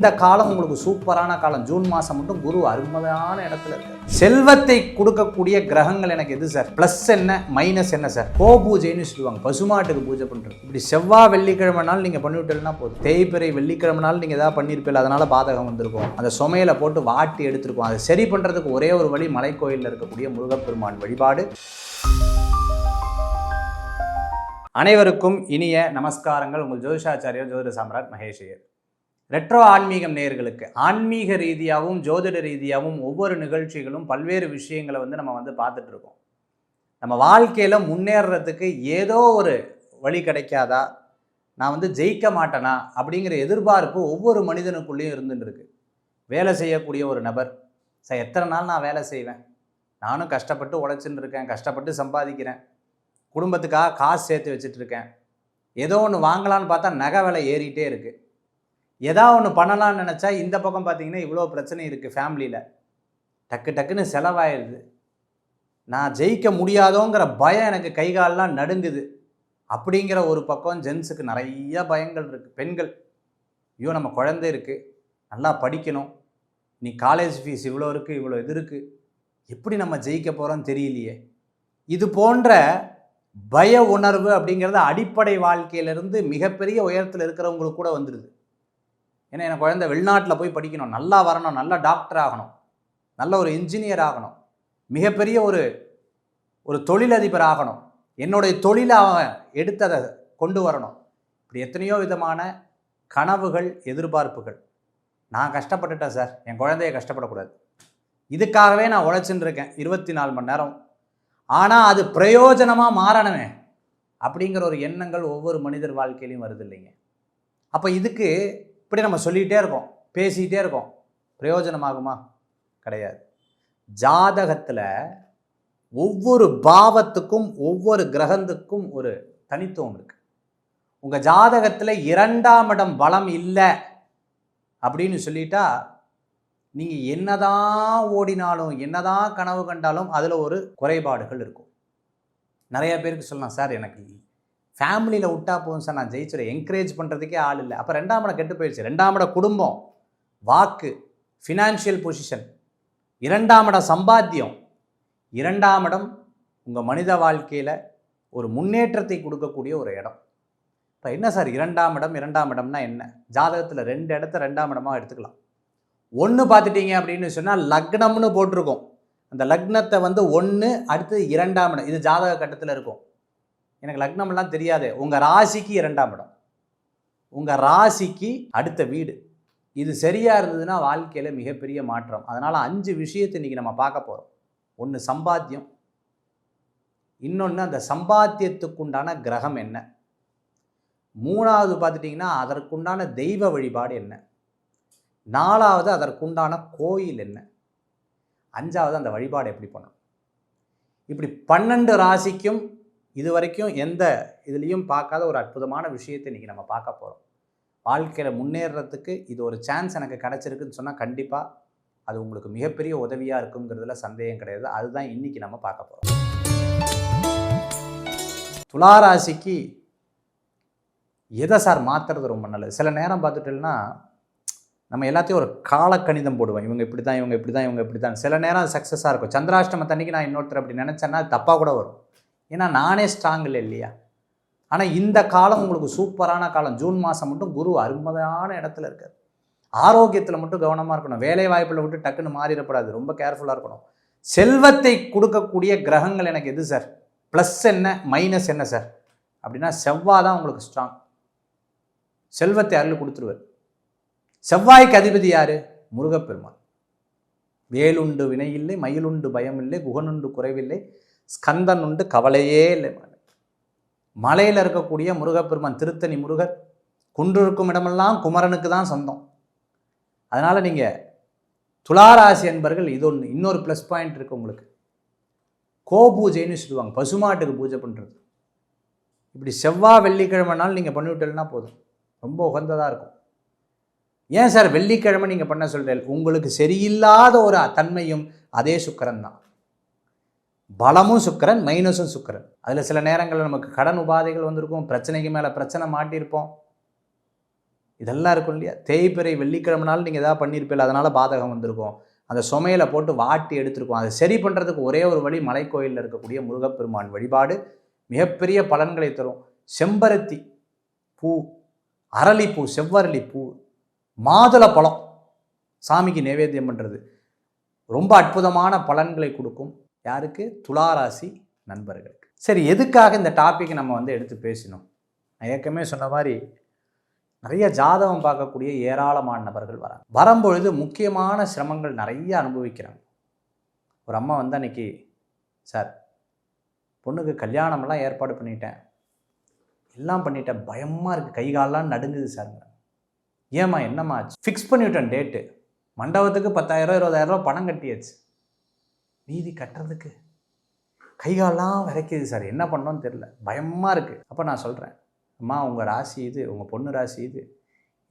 இந்த காலம் உங்களுக்கு சூப்பரான காலம். ஜூன் மாதம் மட்டும் குரு அருமையான இடத்துல இருக்கு செல்வத்தை கொடுக்கக்கூடிய கிரகங்கள் எனக்கு எது சார்? ப்ளஸ் என்ன மைனஸ் என்ன சார்? கோ பூஜைன்னு சொல்லுவாங்க. பசுமாட்டுக்கு பூஜை பண்ணுறது இப்படி செவ்வாய் வெள்ளிக்கிழமைனாலும் நீங்கள் பண்ணிவிட்டீங்கன்னா போதும். தேய்பிறை வெள்ளிக்கிழமைனாலும் நீங்கள் ஏதாவது பண்ணியிருப்பீங்க அதனால பாதகம் வந்திருக்கும். அந்த சுமையில போட்டு வாட்டி எடுத்திருக்கோம். அதை சரி பண்ணுறதுக்கு ஒரே ஒரு வழி மலைக்கோயிலில் இருக்கக்கூடிய முருகப்பெருமான் வழிபாடு. அனைவருக்கும் இனிய நமஸ்காரங்கள். உங்கள் ஜோதிஷாச்சாரியர் ஜோதிட சாம்ராட் மகேஷையர் ரெட்ரோ ஆன்மீகம் நேர்களுக்கு ஆன்மீக ரீதியாகவும் ஜோதிட ரீதியாகவும் ஒவ்வொரு நிகழ்ச்சிகளும் பல்வேறு விஷயங்களை வந்து நம்ம வந்து பார்த்துட்ருக்கோம் நம்ம வாழ்க்கையில் முன்னேறதுக்கு ஏதோ ஒரு வழி கிடைக்காதா? நான் வந்து ஜெயிக்க மாட்டேனா? அப்படிங்கிற எதிர்பார்ப்பு ஒவ்வொரு மனிதனுக்குள்ளேயும் இருந்துட்டுருக்கு வேலை செய்யக்கூடிய ஒரு நபர் சார் எத்தனை நாள் நான் வேலை செய்வேன்? நானும் கஷ்டப்பட்டு உழைச்சின்னு இருக்கேன் கஷ்டப்பட்டு சம்பாதிக்கிறேன் குடும்பத்துக்காக காசு சேர்த்து வச்சுட்டு இருக்கேன். ஏதோ ஒன்று வாங்கலான்னு பார்த்தா நகை விலை ஏறிட்டே இருக்குது எதா ஒன்று பண்ணலாம்னு நினச்சா இந்த பக்கம் பார்த்தீங்கன்னா இவ்வளோ பிரச்சனை இருக்குது ஃபேமிலியில் டக்கு டக்குன்னு செலவாயிடுது நான் ஜெயிக்க முடியாதோங்கிற பயம் எனக்கு கை கால்லாம் நடுங்குது. அப்படிங்கிற ஒரு பக்கம் ஜென்ஸுக்கு நிறைய பயங்கள் இருக்குது பெண்கள் ஐயோ நம்ம குழந்தை இருக்குது நல்லா படிக்கணும் நீ காலேஜ் ஃபீஸ் இவ்வளோ இருக்குது இவ்வளோ இது இருக்குது எப்படி நம்ம ஜெயிக்க போகிறோம்னு தெரியலையே. இது போன்ற பய உணர்வு அப்படிங்கிறது அடிப்படை வாழ்க்கையிலிருந்து மிகப்பெரிய உயரத்தில் இருக்கிறவங்களுக்கு கூட வந்துடுது ஏன்னா என் குழந்தை வெளிநாட்டில் போய் படிக்கணும். நல்லா வரணும். நல்ல டாக்டர் ஆகணும். நல்ல ஒரு இன்ஜினியர் ஆகணும். மிகப்பெரிய ஒரு ஒரு தொழிலதிபர் ஆகணும். என்னுடைய தொழிலை அவன் எடுத்ததை கொண்டு வரணும். இப்படி எத்தனையோ விதமான கனவுகள் எதிர்பார்ப்புகள். நான் கஷ்டப்பட்டுட்டேன் சார். என் குழந்தைய கஷ்டப்படக்கூடாது. இதுக்காகவே நான் உழைச்சின்னு இருக்கேன். இருபத்தி நாலு மணி நேரம். ஆனால் அது பிரயோஜனமாக மாறணுமே அப்படிங்கிற ஒரு எண்ணங்கள் ஒவ்வொரு மனிதர் வாழ்க்கையிலையும் வருது இல்லைங்க. அப்போ இதுக்கு இப்படி நம்ம சொல்லிகிட்டே இருக்கோம் பேசிக்கிட்டே இருக்கோம். பிரயோஜனமாகுமா? கிடையாது. ஜாதகத்தில் ஒவ்வொரு பாவத்துக்கும் ஒவ்வொரு கிரகத்துக்கும் ஒரு தனித்துவம் இருக்குது உங்கள் ஜாதகத்தில் இரண்டாம் இடம் பலம் இல்லை அப்படின்னு சொல்லிட்டா நீங்கள் என்னதான் ஓடினாலும் என்னதான் கனவு கண்டாலும் அதில் ஒரு குறைபாடுகள் இருக்கும். நிறைய பேருக்கு சொல்லலாம் சார் எனக்கு ஃபேமிலியில் விட்டா போதும் சார் நான் ஜெயிச்சிடும் என்கரேஜ் பண்ணுறதுக்கே ஆள் இல்லை. அப்போ ரெண்டாம் இடம் கெட்டு போயிடுச்சு ரெண்டாம் இடம் குடும்பம் வாக்கு ஃபினான்ஷியல் பொசிஷன் இரண்டாம் இடம் சம்பாத்தியம். இரண்டாம் இடம் உங்கள் மனித வாழ்க்கையில் ஒரு முன்னேற்றத்தை கொடுக்கக்கூடிய ஒரு இடம். இப்போ என்ன சார் இரண்டாம் இடம் இரண்டாம் இடம்னா என்ன? ஜாதகத்தில் ரெண்டு இடத்த ரெண்டாம் இடமாக எடுத்துக்கலாம். ஒன்று பார்த்துட்டீங்க அப்படின்னு சொன்னால் லக்னம்னு போட்டிருக்கோம். அந்த லக்னத்தை வந்து ஒன்று அடுத்து இரண்டாம் இடம். இது ஜாதக கட்டத்தில் இருக்கும். எனக்கு லக்னம்லாம் தெரியாது. உங்கள் ராசிக்கு இரண்டாம் இடம். உங்கள் ராசிக்கு அடுத்த வீடு. இது சரியாக இருந்ததுன்னா வாழ்க்கையில் மிகப்பெரிய மாற்றம். அதனால் அஞ்சு விஷயத்தை இன்றைக்கி நம்ம பார்க்க போகிறோம் ஒன்று சம்பாத்தியம். இன்னொன்று அந்த சம்பாத்தியத்துக்குண்டான கிரகம் என்ன? மூணாவது பார்த்துட்டிங்கன்னா அதற்குண்டான தெய்வ வழிபாடு என்ன? நாலாவது அதற்குண்டான கோயில் என்ன? அஞ்சாவது அந்த வழிபாடு எப்படி பண்ணணும்? இப்படி பன்னெண்டு ராசிக்கும் இது வரைக்கும் எந்த இதுலேயும் பார்க்காத ஒரு அற்புதமான விஷயத்தை இன்றைக்கி நம்ம பார்க்க போகிறோம் வாழ்க்கையில் முன்னேறத்துக்கு இது ஒரு சான்ஸ் எனக்கு கிடச்சிருக்குன்னு சொன்னால் கண்டிப்பாக அது உங்களுக்கு மிகப்பெரிய உதவியாக இருக்குங்கிறதுல சந்தேகம் கிடையாது. அதுதான் இன்றைக்கி நம்ம பார்க்க போகிறோம் துளாராசிக்கு எதை சார் மாற்றுறது ரொம்ப நல்லது? சில நேரம் பார்த்துட்டோம்னா நம்ம எல்லாத்தையும் ஒரு காலக்கணிதம் போடுவோம். இவங்க இப்படி தான் இவங்க இப்படி தான் இவங்க இப்படி தான் சில நேரம் சக்ஸஸாக இருக்கும். சந்திராஷ்டம நான் இன்னொருத்தர் அப்படி நினச்சேன்னா அது தப்பாக கூட வரும். ஏன்னா நானே ஸ்ட்ராங் இல்லை இல்லையா? ஆனால் இந்த காலம் உங்களுக்கு சூப்பரான காலம். ஜூன் மாதம் மட்டும் குரு அருமதான இடத்துல இருக்கார். ஆரோக்கியத்தில் மட்டும் கவனமாக இருக்கணும். வேலை வாய்ப்பில் விட்டு டக்குன்னு மாறிடப்படாது. ரொம்ப கேர்ஃபுல்லாக இருக்கணும். செல்வத்தை கொடுக்கக்கூடிய கிரகங்கள் எனக்கு எது சார் ப்ளஸ் என்ன மைனஸ் என்ன சார் அப்படின்னா செவ்வாய் தான் உங்களுக்கு ஸ்ட்ராங் செல்வத்தை அருள் கொடுத்துருவார். செவ்வாய்க்கு அதிபதி யார்? முருகப்பெருமான். வேலுண்டு வினையில்லை மயிலுண்டு பயமில்லை குகனுண்டு குறைவில்லை. ஸ்கந்தன் உண்டு கவலையே இல்லை மலையில் இருக்கக்கூடிய முருகப்பெருமான் திருத்தணி முருகர் குன்றிருக்கும் இடமெல்லாம் குமரனுக்கு தான் சொந்தம். அதனால் நீங்கள் துளாராசி என்பர்கள் இது ஒன்று இன்னொரு ப்ளஸ் பாயிண்ட் இருக்குது உங்களுக்கு. கோ பூஜைன்னு சொல்லுவாங்க பசுமாட்டுக்கு பூஜை பண்ணுறது இப்படி செவ்வாய் வெள்ளிக்கிழமைனாலும் நீங்கள் பண்ணிவிட்டீங்கன்னா போதும். ரொம்ப உகந்ததாக இருக்கும். ஏன் சார் வெள்ளிக்கிழமை நீங்கள் பண்ண சொல்கிறீர்கள் உங்களுக்கு சரியில்லாத ஒரு தன்மையும் அதே சுக்கரன் தான். பலமும் சுக்கரன் மைனஸும் சுக்கரன். அதில் சில நேரங்களில் நமக்கு கடன் உபாதைகள் வந்திருக்கும் பிரச்சனைக்கு மேலே பிரச்சனை மாட்டியிருப்போம். இதெல்லாம் இருக்கும் இல்லையா? தேய்பிறை வெள்ளிக்கிழமைனாலும் நீங்கள் எதாவது பண்ணியிருப்பீங்க அதனால் பாதகம் வந்திருக்கும். அந்த சுமையில போட்டு வாட்டி எடுத்திருக்கோம். அதை சரி பண்ணுறதுக்கு ஒரே ஒரு வழி மலைக்கோயிலில் இருக்கக்கூடிய முருகப்பெருமான் வழிபாடு. மிகப்பெரிய பலன்களை தரும். செம்பருத்தி பூ அரளிப்பூ செவ்வரளி பூ மாதுளை பழம் சாமிக்கு நைவேத்தியம் பண்ணுறது ரொம்ப அற்புதமான பலன்களை கொடுக்கும். யாருக்கு? துளாராசி நண்பர்களுக்கு. சரி எதுக்காக இந்த டாபிக் நம்ம வந்து எடுத்து பேசினோம்? நான் ஏற்கனவே சொன்ன மாதிரி நிறைய ஜாதகம் பார்க்கக்கூடிய ஏராளமான நபர்கள் வராங்க. வரும்பொழுது முக்கியமான சிரமங்கள் நிறைய அனுபவிக்கிறாங்க. ஒரு அம்மா வந்து அன்னைக்கு சார் பொண்ணுக்கு கல்யாணமெல்லாம் ஏற்பாடு பண்ணிட்டேன். எல்லாம் பண்ணிட்டேன். பயமாக இருக்குது கை காலெலாம் நடுங்குது சார். ஏம்மா என்னம்மா ஆச்சு? ஃபிக்ஸ் பண்ணிவிட்டேன் டேட்டு மண்டபத்துக்கு பத்தாயிரம் இருபதாயிரம் பணம் கட்டியாச்சு. மீதி கட்டுறதுக்கு. கை காலெல்லாம் விரைக்குது சார். என்ன பண்ணோன்னு தெரில பயமாக இருக்குது அப்போ நான் சொல்கிறேன் அம்மா உங்கள் ராசி இது உங்கள் பொண்ணு ராசி இது.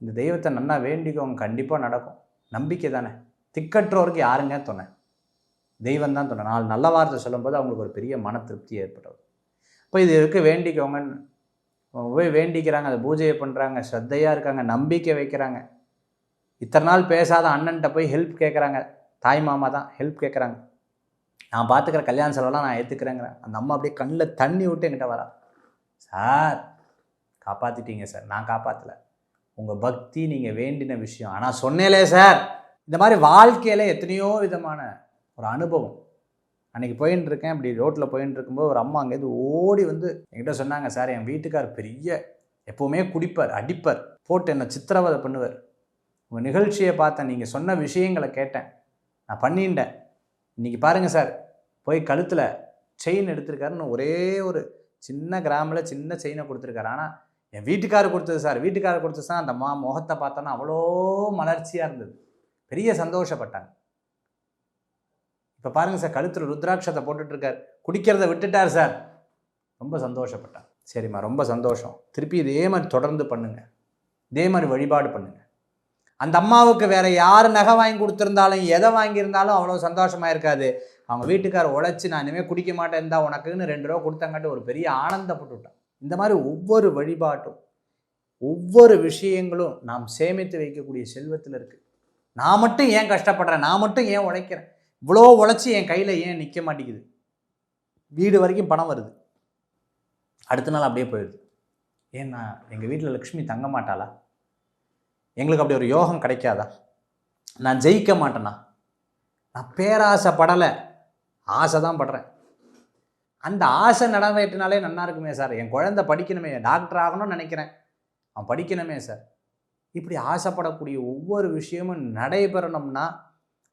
இந்த தெய்வத்தை நன்னா வேண்டிக்கோங்க. கண்டிப்பாக நடக்கும். நம்பிக்கை தானே. திக்கற்றோருக்கு யாருங்க துணை? தெய்வம் தான் துணை. நாலு நல்ல வார்த்தை சொல்லும்போது அவங்களுக்கு ஒரு பெரிய மன திருப்தி ஏற்படுறது. இப்போ இது இருக்க வேண்டிக்கோங்கன்னு. போய் வேண்டிக்கிறாங்க. அதை பூஜையை பண்ணுறாங்க ஸ்ரத்தையாக இருக்காங்க. நம்பிக்கை வைக்கிறாங்க. இத்தனை நாள் பேசாத அண்ணன்ட்ட போய் ஹெல்ப் கேட்குறாங்க தாய் மாமா தான் ஹெல்ப் கேட்குறாங்க நான் பார்த்துக்கிற கல்யாண செலவெல்லாம் நான் ஏற்றுக்கிறேங்கிறேன் அந்த அம்மா அப்படியே கண்ணில் தண்ணி விட்டு என்கிட்ட வரா. சார் காப்பாற்றிட்டீங்க சார். நான் காப்பாற்றலை உங்கள் பக்தி நீங்கள் வேண்டின விஷயம். ஆனால் சொன்னேலே சார். இந்த மாதிரி வாழ்க்கையில் எத்தனையோ விதமான ஒரு அனுபவம். அன்றைக்கி போயின்னு இருக்கேன். இப்படி ரோட்டில் போயின்னு இருக்கும்போது ஒரு அம்மா அங்கேருந்து ஓடி வந்து என்கிட்ட சொன்னாங்க சார் என் வீட்டுக்கார் பெரிய எப்போவுமே குடிப்பார் அடிப்பார். போட்டு என்னை சித்திரவதை பண்ணுவார். உங்கள் நிகழ்ச்சியை பார்த்தேன். நீங்கள் சொன்ன விஷயங்களை கேட்டேன். நான் பண்ணிட்டேன். இன்றைக்கி பாருங்கள் சார் போய் கழுத்தில் செயின் எடுத்திருக்காருன்னு ஒரே ஒரு சின்ன கிராமில் சின்ன செயினை கொடுத்துருக்காரு. ஆனால் என் வீட்டுக்காரர் கொடுத்தது சார் வீட்டுக்காரர் கொடுத்தது சார் அந்த மா முகத்தை பார்த்தோன்னா அவ்வளோ மலர்ச்சியாக இருந்தது. பெரிய சந்தோஷப்பட்டாங்க. இப்போ பாருங்கள் சார் கழுத்தில் ருத்ராட்சத்தை போட்டுட்ருக்கார் குடிக்கிறத விட்டுட்டார் சார். ரொம்ப சந்தோஷப்பட்டார் சரிம்மா ரொம்ப சந்தோஷம். திருப்பி இதே மாதிரி தொடர்ந்து பண்ணுங்கள் இதே மாதிரி வழிபாடு பண்ணுங்கள் அந்த அம்மாவுக்கு வேறு யார் நகை வாங்கி கொடுத்துருந்தாலும் எதை வாங்கியிருந்தாலும் அவ்வளோ சந்தோஷமாக இருக்காது. அவங்க வீட்டுக்கார் உழைச்சி நான் இனிமேல் குடிக்க மாட்டேன் இருந்தால் உனக்குன்னு ரெண்டு ரூபா கொடுத்தங்காட்டி ஒரு பெரிய ஆனந்தப்பட்டுவிட்டான் இந்த மாதிரி ஒவ்வொரு வழிபாட்டும் ஒவ்வொரு விஷயங்களும் நாம் சேமித்து வைக்கக்கூடிய செல்வத்தில் இருக்குது நான் மட்டும் ஏன் கஷ்டப்படுறேன்? நான் மட்டும் ஏன் உழைக்கிறேன்? இவ்வளோ உழைச்சி என் கையில் ஏன் நிற்க மாட்டேங்குது? வீடு வரைக்கும் பணம் வருது. அடுத்த நாள் அப்படியே போயிடுது. ஏன்னா எங்கள் வீட்டில் லக்ஷ்மி தங்க மாட்டாளா? எங்களுக்கு அப்படி ஒரு யோகம் கிடைக்காதா? நான் ஜெயிக்க மாட்டேனா? நான் பேராசைப்படலை. ஆசை தான் படுறேன். அந்த ஆசை நடவேற்றினாலே நல்லா இருக்குமே சார். என் குழந்தை படிக்கணுமே. டாக்டர் ஆகணும்னு நினைக்கிறேன். அவன் படிக்கணுமே சார். இப்படி ஆசைப்படக்கூடிய ஒவ்வொரு விஷயமும் நடைபெறணும்னா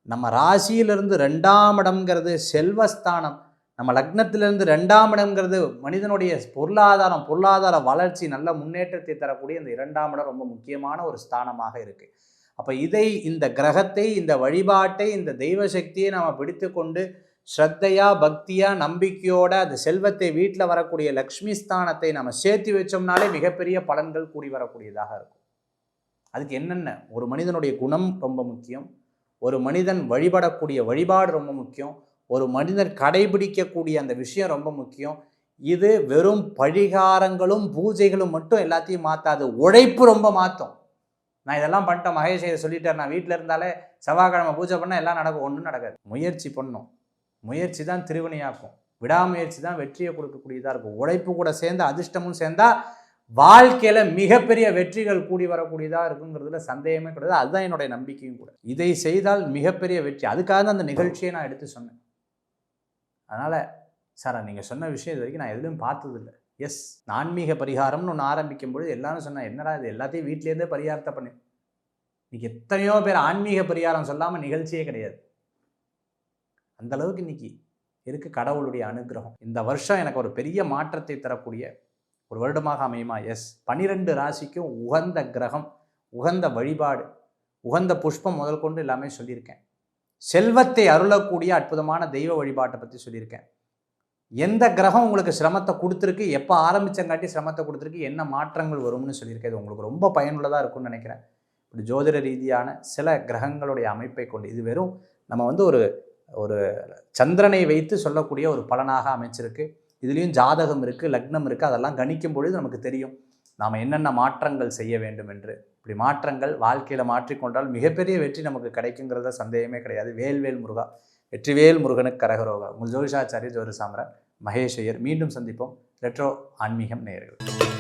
நம்ம ராசியிலிருந்து ரெண்டாம் இடம்ங்கிறது செல்வஸ்தானம். நம்ம லக்னத்திலிருந்து ரெண்டாம் இடம்ங்கிறது மனிதனுடைய பொருளாதாரம் பொருளாதார வளர்ச்சி நல்ல முன்னேற்றத்தை தரக்கூடிய இந்த இரண்டாம் இடம் ரொம்ப முக்கியமான ஒரு ஸ்தானமாக இருக்குது அப்போ இதை இந்த கிரகத்தை இந்த வழிபாட்டை இந்த தெய்வ சக்தியை நாம் பிடித்து கொண்டு ஸ்ரத்தையா பக்தியா நம்பிக்கையோட அந்த செல்வத்தை வீட்டில் வரக்கூடிய லக்ஷ்மி ஸ்தானத்தை நம்ம சேர்த்து வச்சோம்னாலே மிகப்பெரிய பலன்கள் கூடி வரக்கூடியதாக இருக்கும். அதுக்கு என்னென்ன? ஒரு மனிதனுடைய குணம் ரொம்ப முக்கியம். ஒரு மனிதன் வழிபடக்கூடிய வழிபாடு ரொம்ப முக்கியம். ஒரு மனிதன் கடைபிடிக்கக்கூடிய அந்த விஷயம் ரொம்ப முக்கியம். இது வெறும் பழிகாரங்களும் பூஜைகளும் மட்டும் எல்லாத்தையும் மாற்றாது உழைப்பு ரொம்ப மாற்றும் நான் இதெல்லாம் பண்ணிட்டேன். மகேஷ் இதை சொல்லிட்டேன் நான் வீட்டில் இருந்தாலே செவ்வாய்க்கிழமை பூஜை பண்ணால் எல்லாம் நடக்கும். ஒன்றும் நடக்காது. முயற்சி பண்ணும். முயற்சி தான் திருவினையாக்கும். விடாமுயற்சி தான் வெற்றியை கொடுக்கக்கூடியதாக இருக்கும். உழைப்பு கூட சேர்ந்து அதிர்ஷ்டமும் சேர்ந்தால் வாழ்க்கையில் மிகப்பெரிய வெற்றிகள் கூடி வரக்கூடியதாக இருக்குங்கிறதுல சந்தேகமே கிடையாது. அதுதான் என்னுடைய நம்பிக்கையும் கூட. இதை செய்தால் மிகப்பெரிய வெற்றி. அதுக்காக தான் அந்த நிகழ்ச்சியை நான் எடுத்து சொன்னேன். அதனால் சார் நீங்கள் சொன்ன விஷயம் இது வரைக்கும் நான் எதுலையும் பார்த்ததில்லை. எஸ் ஆன்மீக பரிகாரம்னு ஒன்று ஆரம்பிக்கும் பொழுது எல்லாரும் சொன்னேன் என்னடா இது? எல்லாத்தையும் வீட்டிலேருந்தே பரிகாரத்தை பண்ணு. இன்னைக்கு எத்தனையோ பேர் ஆன்மீக பரிகாரம் சொல்லாமல் நிகழ்ச்சியே கிடையாது. அந்த அளவுக்கு இன்னைக்கு இருக்கு கடவுளுடைய அனுகிரகம். இந்த வருஷம் எனக்கு ஒரு பெரிய மாற்றத்தை தரக்கூடிய ஒரு வருடமாக அமையுமா? எஸ் பனிரெண்டு ராசிக்கும் உகந்த கிரகம் உகந்த வழிபாடு உகந்த புஷ்பம் முதல் கொண்டு எல்லாமே சொல்லியிருக்கேன். செல்வத்தை அருளக்கூடிய அற்புதமான தெய்வ வழிபாட்டை பற்றி சொல்லியிருக்கேன். எந்த கிரகம் உங்களுக்கு சிரமத்தை கொடுத்துருக்கு எப்போ ஆரம்பிச்சங்காட்டி சிரமத்தை கொடுத்துருக்கு என்ன மாற்றங்கள் வரும்னு சொல்லியிருக்கேன். இது உங்களுக்கு ரொம்ப பயனுள்ளதாக இருக்கும்னு நினைக்கிறேன். இப்படி ஜோதிட ரீதியான சில கிரகங்களுடைய அமைப்பை கொண்டு இது வெறும் நம்ம வந்து ஒரு ஒரு சந்திரனை வைத்து சொல்லக்கூடிய ஒரு பலனாக அமைச்சிருக்கு. இதுலேயும் ஜாதகம் இருக்குது லக்னம் இருக்குது அதெல்லாம் கணிக்கும் பொழுது நமக்கு தெரியும். நாம் என்னென்ன மாற்றங்கள் செய்ய வேண்டும் என்று. இப்படி மாற்றங்கள் வாழ்க்கையில் மாற்றிக்கொண்டால் மிகப்பெரிய வெற்றி நமக்கு கிடைக்குங்கிறத சந்தேகமே கிடையாது. வேல்வேல் முருகா வெற்றிவேல் முருகனுக்கு கரகரோகா. உங்கள் ஜோதிஷாச்சாரிய ஜோதி சாம்ராட் மகேஷ் ஐயர். மீண்டும் சந்திப்போம். ரெட்ரோ ஆன்மீகம் நேயர்கள்.